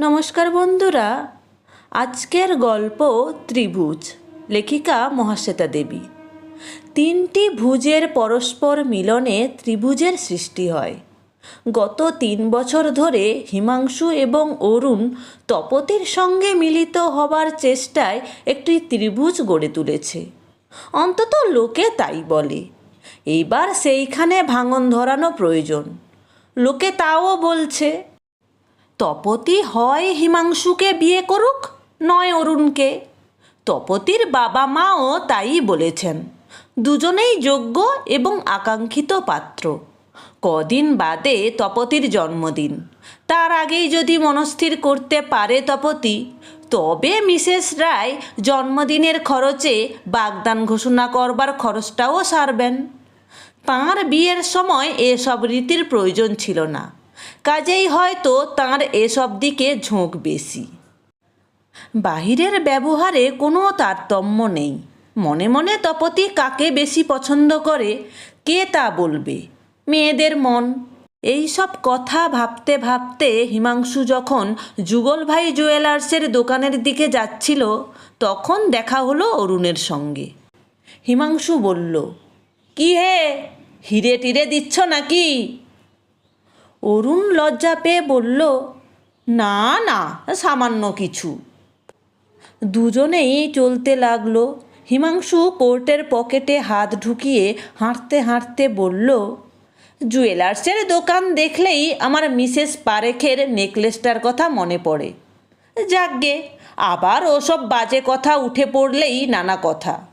নমস্কার বন্ধুরা, আজকের গল্প ত্রিভুজ, লেখিকা মহাশ্বেতা দেবী। তিনটি ভুজের পরস্পর মিলনে ত্রিভুজের সৃষ্টি হয়। গত তিন বছর ধরে হিমাংশু এবং অরুণ তপতির সঙ্গে মিলিত হবার চেষ্টায় একটি ত্রিভুজ গড়ে তুলেছে। অন্তত লোকে তাই বলে। এইবার সেইখানে ভাঙন ধরানো প্রয়োজন। লোকে তাও বলছে তপতি হয় হিমাংশুকে বিয়ে করুক, নয় অরুণকে। তপতির বাবা মাও তাই বলেছেন। দুজনেই যোগ্য এবং আকাঙ্ক্ষিত পাত্র। কদিন বাদে তপতির জন্মদিন। তার আগেই যদি মনস্থির করতে পারে তপতি, তবে মিসেস রায় জন্মদিনের খরচে বাগদান ঘোষণা করবার খরচটাও সারবেন। তাঁর বিয়ের সময় এসব রীতির প্রয়োজন ছিল না। কাজেই হয়তো তাঁর এসব দিকে ঝোঁক বেশি। বাহিরের ব্যবহারে কোনো তারতম্য নেই। মনে মনে তপতি কাকে বেশি পছন্দ করে, কে তা বলবে? মেয়েদের মন। এই সব কথা ভাবতে ভাবতে হিমাংশু যখন যুগল ভাই জুয়েলার্সের দোকানের দিকে যাচ্ছিল, তখন দেখা হলো অরুণের সঙ্গে। হিমাংশু বলল, কি হে? হিরে টিরে দিচ্ছ নাকি? অরুণ লজ্জা পেয়ে বলল, না না, সামান্য কিছু। দুজনেই চলতে লাগল। হিমাংশু কোর্টের পকেটে হাত ঢুকিয়ে হাঁটতে হাঁটতে বলল, জুয়েলার্সের দোকান দেখলেই আমার মিসেস পারেখের নেকলেসটার কথা মনে পড়ে। যাকগে আবার ওসব বাজে কথা উঠে পড়লেই নানা কথা।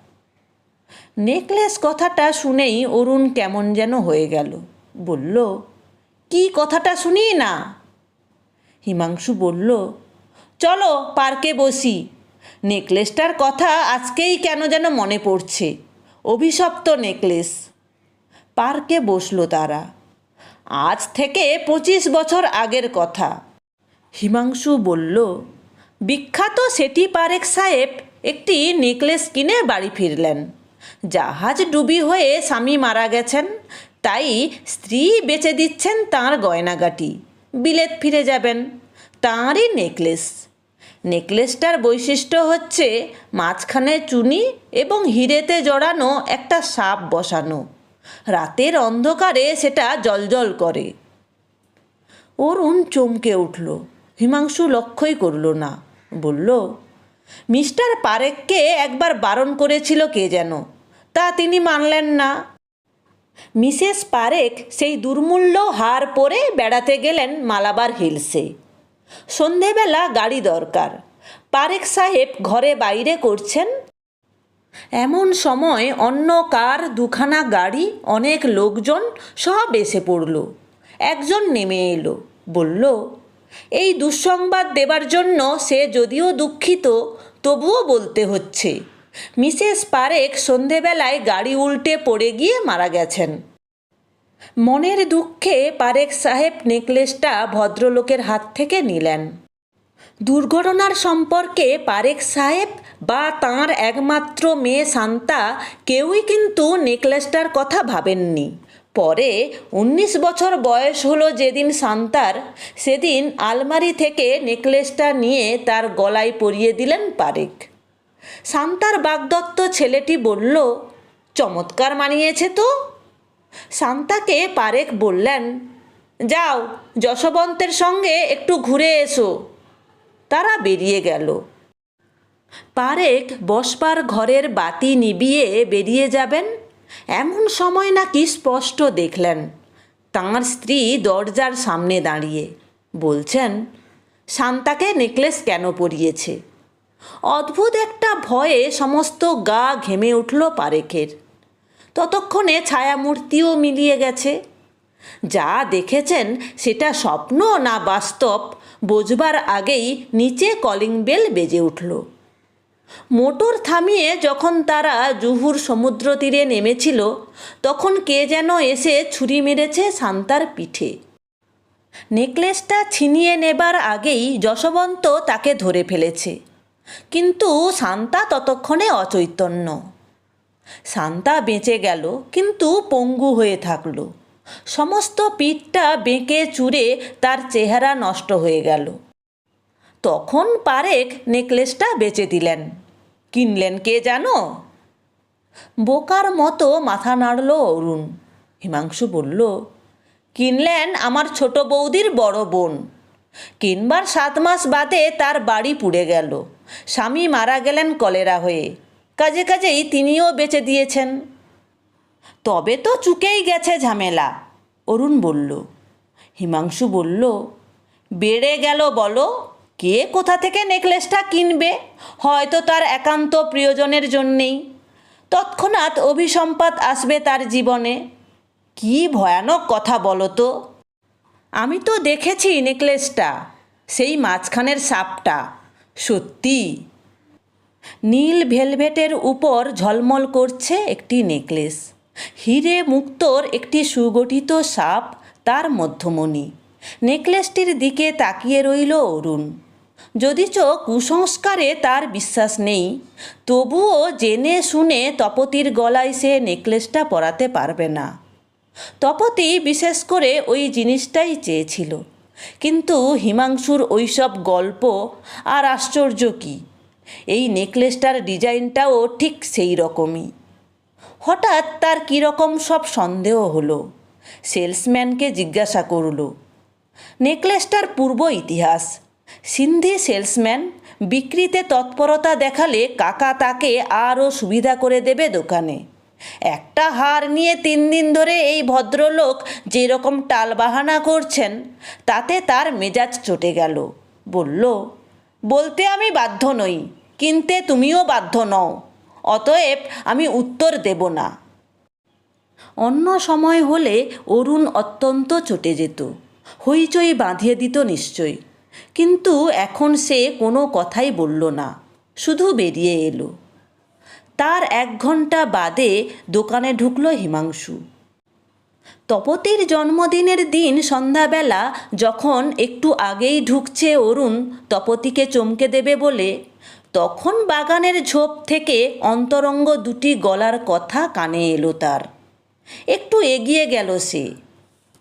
নেকলেস কথাটা শুনেই অরুণ কেমন যেন হয়ে গেল। বলল কি কথাটা শুনি না? হিমাংশু বলল, চলো পার্কে বসি। নেকলেসটার কথা আজকেই কেন যেন মনে পড়ছে। অভিশপ্ত নেকলেস। পার্কে বসল তারা। আজ থেকে পঁচিশ বছর আগের কথা। হিমাংশু বলল, বিখ্যাত সেটি পারেক সাহেব একটি নেকলেস কিনে বাড়ি ফিরলেন। জাহাজ ডুবি হয়ে স্বামী মারা গেছেন। তাই স্ত্রী বেচে দিচ্ছেন তাঁর গয়নাগাটি। বিলেত ফিরে যাবেন, তাঁরই নেকলেস। নেকলেসটার বৈশিষ্ট্য হচ্ছে মাঝখানে চুনি এবং হিরেতে জড়ানো একটা সাপ বসানো। রাতের অন্ধকারে সেটা জলজল করে। অরুণ চমকে উঠল। হিমাংশু লক্ষ্যই করল না। বলল, মিস্টার পারেককে একবার বারণ করেছিল কে যেন। তা তিনি মানলেন না। মিসেস পারেক সেই দুর্মূল্য হার পরে বেড়াতে গেলেন মালাবার হিলসে। সন্ধেবেলা গাড়ি দরকার। পারেক সাহেব ঘরে বাইরে করছেন। এমন সময় অন্য কার দুখানা গাড়ি, অনেক লোকজন সব এসে পড়ল। একজন নেমে এলো, বলল, এই দুঃসংবাদ দেবার জন্য সে যদিও দুঃখিত, তবুও বলতে হচ্ছে। মিসেস পারেক সন্ধেবেলায় গাড়ি উল্টে পড়ে গিয়ে মারা গেছেন। মনের দুঃখে পারেক সাহেব নেকলেসটা ভদ্রলোকের হাত থেকে নিলেন। দুর্ঘটনার সম্পর্কে পারেক সাহেব বা তাঁর একমাত্র মেয়ে শান্তা কেউই কিন্তু নেকলেসটার কথা ভাবেননি। পরে উনিশ বছর বয়স হলো যেদিন শান্তার, সেদিন আলমারি থেকে নেকলেসটা নিয়ে তার গলায় পরিয়ে দিলেন পারেক। শান্তার বাগদত্ত ছেলেটি বলল, চমৎকার মানিয়েছে তো। শান্তাকে পারেক বললেন, যাও, যশবন্তের সঙ্গে একটু ঘুরে এসো। তারা বেরিয়ে গেল। পারেক বসবার ঘরের বাতি নিবিয়ে বেরিয়ে যাবেন, এমন সময় নাকি স্পষ্ট দেখলেন, তাঁর স্ত্রী দরজার সামনে দাঁড়িয়ে বলছেন, শান্তাকে নেকলেস কেন পরিয়েছে? অদ্ভুত একটা ভয়ে সমস্ত গা ঘেমে উঠল পারেকের ততক্ষণে ছায়ামূর্তিও মিলিয়ে গেছে। যা দেখেছেন সেটা স্বপ্ন না বাস্তব, বোঝবার আগেই নিচে কলিং বেল বেজে উঠল। মোটর থামিয়ে যখন তারা জুহুর সমুদ্র তীরে নেমেছিল, তখন কে যেন এসে ছুরি মেরেছে শান্তার পিঠে। নেকলেসটা ছিনিয়ে নেবার আগেই যশবন্ত তাকে ধরে ফেলেছে। কিন্তু শান্তা ততক্ষণে অচৈতন্য। শান্তা বেঁচে গেল, কিন্তু পঙ্গু হয়ে থাকল। সমস্ত পিঠটা বেঁকে চুরে তার চেহারা নষ্ট হয়ে গেল। তখন পারেক নেকলেসটা বেচে দিলেন। কিনলেন কে জানো? বোকার মতো মাথা নাড়ল অরুণ। হিমাংশু বলল, কিনলেন আমার ছোট বৌদির বড় বোন। কিনবার সাত মাস বাদে তার বাড়ি পুড়ে গেল। স্বামী মারা গেলেন কলেরা হয়ে। কাজে কাজেই তিনিও বেচে দিয়েছেন। তবে তো চুকেই গেছে ঝামেলা, অরুণ বলল। হিমাংশু বলল, বেড়ে গেল বলো, কে কোথা থেকে নেকলেসটা কিনবে? হয়তো তার একান্ত প্রিয়জনের জন্যেই। তৎক্ষণাৎ অভিসম্পাত আসবে তার জীবনে। কি ভয়ানক কথা বলো তো। আমি তো দেখেছি নেকলেসটা, সেই মাঝখানের সাপটা। সত্যি? নীল ভেলভেটের উপর ঝলমল করছে একটি নেকলেস। হিরে মুক্তোর একটি সুগঠিত সাপ তার মধ্যমণি। নেকলেসটির দিকে তাকিয়ে রইল অরুণ। যদি যদিচ কুসংস্কারে তার বিশ্বাস নেই, তবুও জেনে শুনে তপতির গলায় সে নেকলেসটা পরাতে পারবে না। তপতি বিশেষ করে ওই জিনিসটাই চেয়েছিল। কিন্তু হিমাংশুর ওইসব গল্প আর আশ্চর্য কী? এই নেকলেসটার ডিজাইনটাও ঠিক সেই রকমই। হঠাৎ তার কীরকম সব সন্দেহ হলো। সেলসম্যানকে জিজ্ঞাসা করল, নেকলেসটার পূর্ব ইতিহাস? সিন্ধি সেলসম্যান বিক্রিতে তৎপরতা দেখালে কাকা তাকে আরও সুবিধা করে দেবে দোকানে। একটা হার নিয়ে তিন দিন ধরে এই ভদ্রলোক যেরকম টালবাহানা করছেন, তাতে তার মেজাজ চটে গেল। বলল, বলতে আমি বাধ্য নই, কিনতে তুমিও বাধ্য নও, অতএব আমি উত্তর দেব না। অন্য সময় হলে অরুণ অত্যন্ত চটে যেত, হইচই বাঁধিয়ে দিত নিশ্চয়, কিন্তু এখন সে কোনো কথাই বলল না, শুধু বেরিয়ে এলো। তার এক ঘণ্টা বাদে দোকানে ঢুকল হিমাংশু। তপতির জন্মদিনের দিন সন্ধ্যাবেলা যখন একটু আগেই ঢুকছে অরুণ তপতিকে চমকে দেবে বলে, তখন বাগানের ঝোপ থেকে অন্তরঙ্গ দুটি গলার কথা কানে এলো তার। একটু এগিয়ে গেল সে।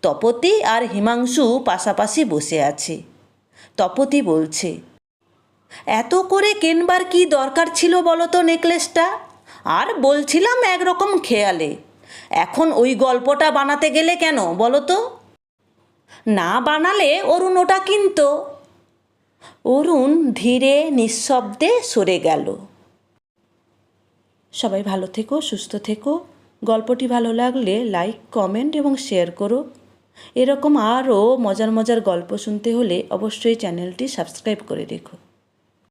তপতি আর হিমাংশু পাশাপাশি বসে আছে। তপতি বলছে, এত করে কেনবার কি দরকার ছিল বলো তো নেকলেসটা? আর বলছিলাম একরকম খেয়ালে। এখন ওই গল্পটা বানাতে গেলে কেন, বলো তো? না বানালে অরুণ ওটা কিনতো। অরুণ ধীরে নিঃশব্দে সরে গেল। সবাই ভালো থেকো, সুস্থ থেকো। গল্পটি ভালো লাগলে লাইক, কমেন্ট এবং শেয়ার করো। এরকম আরও মজার মজার গল্প শুনতে হলে অবশ্যই চ্যানেলটি সাবস্ক্রাইব করে রেখো।